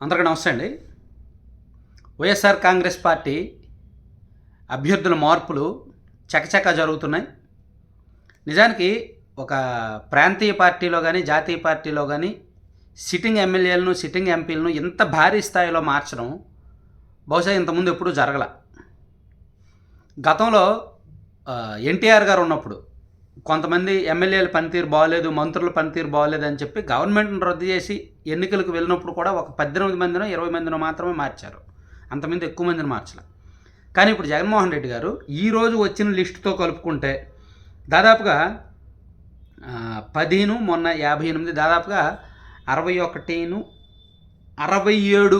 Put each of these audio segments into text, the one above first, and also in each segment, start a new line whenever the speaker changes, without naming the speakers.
అందరికీ నమస్తే అండి. వైఎస్ఆర్ కాంగ్రెస్ పార్టీ అభ్యర్థుల మార్పులు చకచకా జరుగుతున్నాయి. నిజానికి ఒక ప్రాంతీయ పార్టీలో కానీ జాతీయ పార్టీలో కానీ సిట్టింగ్ ఎమ్మెల్యేలను సిట్టింగ్ ఎంపీలను ఇంత భారీ స్థాయిలో మార్చడం బహుశా ఇంతకుముందు ఎప్పుడూ జరగల. గతంలో ఎన్టీఆర్ గారు ఉన్నప్పుడు కొంతమంది ఎమ్మెల్యేల పనితీరు బాగాలేదు మంత్రుల పనితీరు బాగాలేదు అని చెప్పి గవర్నమెంట్ని రద్దు చేసి ఎన్నికలకు వెళ్ళినప్పుడు కూడా ఒక పద్దెనిమిది మందినో ఇరవై మందినో మాత్రమే మార్చారు. అంతమంది ఎక్కువ మందిని మార్చలే. కానీ ఇప్పుడు జగన్మోహన్ రెడ్డి గారు ఈరోజు వచ్చిన లిస్టుతో కలుపుకుంటే దాదాపుగా పదిహేను మొన్న యాభై ఎనిమిది దాదాపుగా అరవై ఒకటిను అరవై ఏడు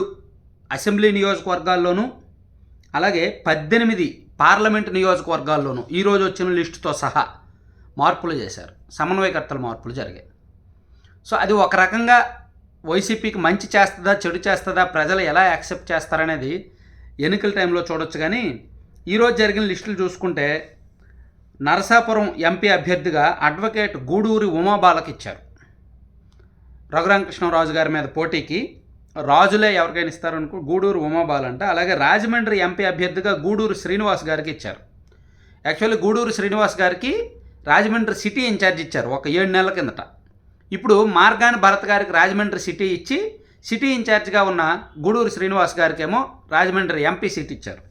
అసెంబ్లీ నియోజకవర్గాల్లోనూ అలాగే పద్దెనిమిది పార్లమెంట్ నియోజకవర్గాల్లోనూ ఈరోజు వచ్చిన లిస్టుతో సహా మార్పులు చేశారు. సమన్వయకర్తల మార్పులు జరిగాయి. సో అది ఒక రకంగా వైసీపీకి మంచి చేస్తుందా చెడు చేస్తుందా ప్రజలు ఎలా యాక్సెప్ట్ చేస్తారనేది ఎన్నికల టైంలో చూడొచ్చు కానీ ఈరోజు జరిగిన లిస్టులు చూసుకుంటే నరసాపురం ఎంపీ అభ్యర్థిగా అడ్వకేట్ గూడూరి ఉమాబాలకి ఇచ్చారు. రఘురామకృష్ణరాజు గారి మీద పోటీకి రాజులే ఎవరికైనా ఇస్తారనుకో గూడూరు ఉమాబాల్ అంట. అలాగే రాజమండ్రి ఎంపీ అభ్యర్థిగా గూడూరు శ్రీనివాస్ గారికి ఇచ్చారు. యాక్చువల్లీ గూడూరు శ్రీనివాస్ గారికి రాజమండ్రి సిటీ ఇన్ఛార్జ్ ఇచ్చారు ఒక ఏడు నెలల కిందట. ఇప్పుడు మార్గాని భరత్ గారికి రాజమండ్రి సిటీ ఇచ్చి సిటీ ఇన్ఛార్జ్గా ఉన్న గూడూరు శ్రీనివాస్ గారికి ఏమో రాజమండ్రి ఎంపీ సీట్ ఇచ్చారు.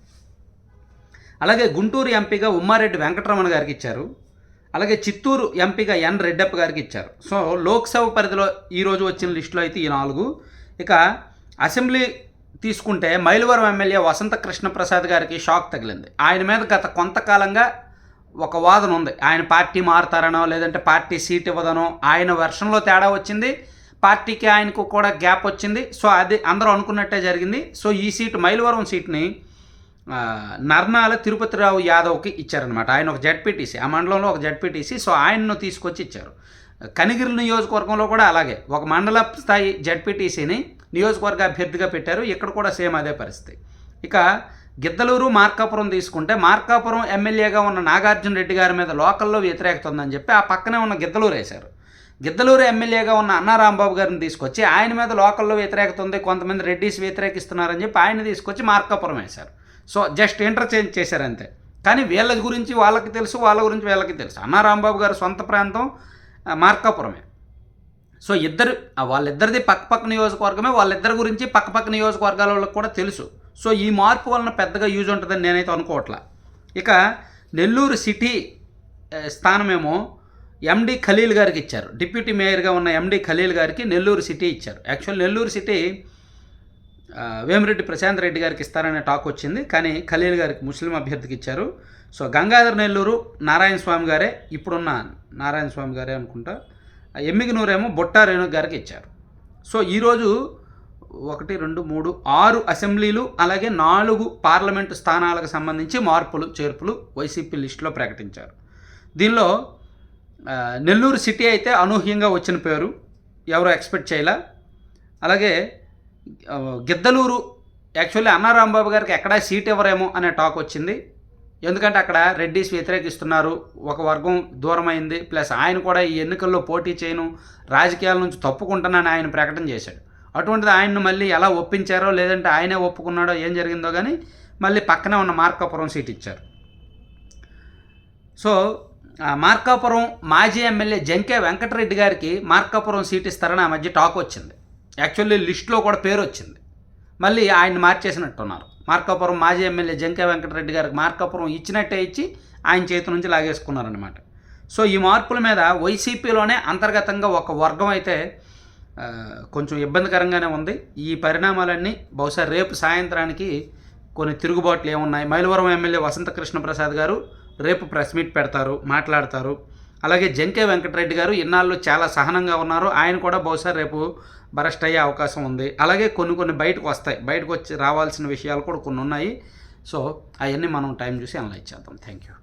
అలాగే గుంటూరు ఎంపీగా ఉమ్మారెడ్డి వెంకటరమణ గారికి ఇచ్చారు. అలాగే చిత్తూరు ఎంపీగా ఎన్ రెడ్డప్ప గారికి ఇచ్చారు. సో లోక్సభ పరిధిలో ఈరోజు వచ్చిన లిస్టులో అయితే ఈ నాలుగు. ఇక అసెంబ్లీ తీసుకుంటే మైలవరం ఎమ్మెల్యే వసంత కృష్ణప్రసాద్ గారికి షాక్ తగిలింది. ఆయన మీద గత కొంతకాలంగా ఒక వాదన ఉంది. ఆయన పార్టీ మారుతారనో లేదంటే పార్టీ సీట్ ఇవ్వదనో ఆయన వర్షంలో తేడా వచ్చింది. పార్టీకి ఆయనకు కూడా గ్యాప్ వచ్చింది. సో అది అందరూ అనుకున్నట్టే జరిగింది. సో ఈ సీటు మైలవరం సీట్ని నర్నాల తిరుపతిరావు యాదవ్కి ఇచ్చారనమాట ఆయన ఒక జడ్పీటీసీ ఆ మండలంలో ఒక జడ్పీటీసీ. సో ఆయన్ను తీసుకొచ్చి ఇచ్చారు. కనిగిరి నియోజకవర్గంలో కూడా అలాగే. ఒక మండల స్థాయి జడ్పీటీసీని నియోజకవర్గ అభ్యర్థిగా పెట్టారు. ఇక్కడ కూడా సేమ్ అదే పరిస్థితి. ఇక గిద్దలూరు మార్కాపురం తీసుకుంటే మార్కాపురం ఎమ్మెల్యేగా ఉన్న నాగార్జున రెడ్డి గారి మీద లోకల్లో వ్యతిరేకత ఉందని చెప్పి ఆ పక్కనే ఉన్న గిద్దలూరు వేశారు. గిద్దలూరు ఎమ్మెల్యేగా ఉన్న అన్నారాంబాబు గారిని తీసుకొచ్చి ఆయన మీద లోకల్లో వ్యతిరేకత ఉంది కొంతమంది రెడ్డిస్ వ్యతిరేకిస్తున్నారని చెప్పి ఆయన తీసుకొచ్చి మార్కాపురం వేశారు. సో జస్ట్ ఇంటర్చేంజ్ చేశారు అంతే. కానీ వీళ్ళ గురించి వాళ్ళకి తెలుసు వాళ్ళ గురించి వీళ్ళకి తెలుసు. అన్నారాంబాబు గారి సొంత ప్రాంతం మార్కాపురమే. సో ఇద్దరు వాళ్ళిద్దరిది పక్కపక్క నియోజకవర్గమే వాళ్ళిద్దరి గురించి పక్కపక్క నియోజకవర్గాల వాళ్ళకి కూడా తెలుసు. సో ఈ మార్పు వలన పెద్దగా యూజ్ ఉంటుందని నేనైతే అనుకోవట్లా. ఇక నెల్లూరు సిటీ స్థానమేమో ఎండి ఖలీల్ గారికి ఇచ్చారు. డిప్యూటీ మేయర్గా ఉన్న ఎండి ఖలీల్ గారికి నెల్లూరు సిటీ ఇచ్చారు. యాక్చువల్ నెల్లూరు సిటీ వేమిరెడ్డి ప్రశాంత్ రెడ్డి గారికి ఇస్తారనే టాక్ వచ్చింది కానీ ఖలీల్ గారికి ముస్లిం అభ్యర్థికి ఇచ్చారు. సో గంగాధర్ నెల్లూరు నారాయణ స్వామి గారే ఇప్పుడున్న నారాయణ స్వామి గారే అనుకుంటా. ఎమ్మిగినూరేమో ఎమ్మిగనూరేమో బొట్టా రేణు గారికి ఇచ్చారు. సో ఈరోజు ఒకటి రెండు మూడు ఆరు అసెంబ్లీలు అలాగే నాలుగు పార్లమెంటు స్థానాలకు సంబంధించి మార్పులు చేర్పులు వైసీపీ లిస్టులో ప్రకటించారు. దీనిలో నెల్లూరు సిటీ అయితే అనూహ్యంగా వచ్చిన పేరు. ఎవరు ఎక్స్పెక్ట్ చేయలే? అలాగే గిద్దలూరు యాక్చువల్లీ అన్నారాంబాబు గారికి ఎక్కడా సీట్ ఇవ్వరేమో అనే టాక్ వచ్చింది. ఎందుకంటే అక్కడ రెడ్డిస్ వ్యతిరేకిస్తున్నారు. ఒక వర్గం దూరమైంది. ప్లస్ ఆయన కూడా ఈ ఎన్నికల్లో పోటీ చేయను రాజకీయాల నుంచి తప్పుకుంటానని ఆయన ప్రకటన చేశాడు. అటువంటిది ఆయన్ను మళ్ళీ ఎలా ఒప్పించారో లేదంటే ఆయనే ఒప్పుకున్నాడో ఏం జరిగిందో కానీ మళ్ళీ పక్కనే ఉన్న మార్కాపురం సీట్ ఇచ్చారు. సో ఆ మార్కాపురం మాజీ ఎమ్మెల్యే జంకే వెంకటరెడ్డి గారికి మార్కాపురం సీట్ ఇస్తారని ఆ మధ్య టాక్ వచ్చింది. యాక్చువల్లీ లిస్టులో కూడా పేరు వచ్చింది. మళ్ళీ ఆయన మార్చేసినట్టున్నారు. మార్కాపురం మాజీ ఎమ్మెల్యే జంకే వెంకటరెడ్డి గారికి మార్కాపురం ఇచ్చినట్టే ఇచ్చి ఆయన చేతి నుంచి లాగేసుకున్నారనమాట సో ఈ మార్పుల మీద వైసీపీలోనే అంతర్గతంగా ఒక వర్గం అయితే కొంచెం ఇబ్బందికరంగానే ఉంది. ఈ పరిణామాలన్నీ బహుశా రేపు సాయంత్రానికి కొన్ని తిరుగుబాట్లు ఏమున్నాయి? మైలవరం ఎమ్మెల్యే వసంత కృష్ణప్రసాద్ గారు రేపు ప్రెస్ మీట్ పెడతారు మాట్లాడతారు. అలాగే జంకే వెంకటరెడ్డి గారు ఇన్నాళ్ళు చాలా సహనంగా ఉన్నారు. ఆయన కూడా బహుశా రేపు బరెస్ట్ అయ్యే అవకాశం ఉంది. అలాగే కొన్ని కొన్ని బయటకు వస్తాయి. బయటకు వచ్చి రావాల్సిన విషయాలు కూడా కొన్ని ఉన్నాయి. సో అవన్నీ మనం టైం చూసి అనలైజ్ చేద్దాం. Thank you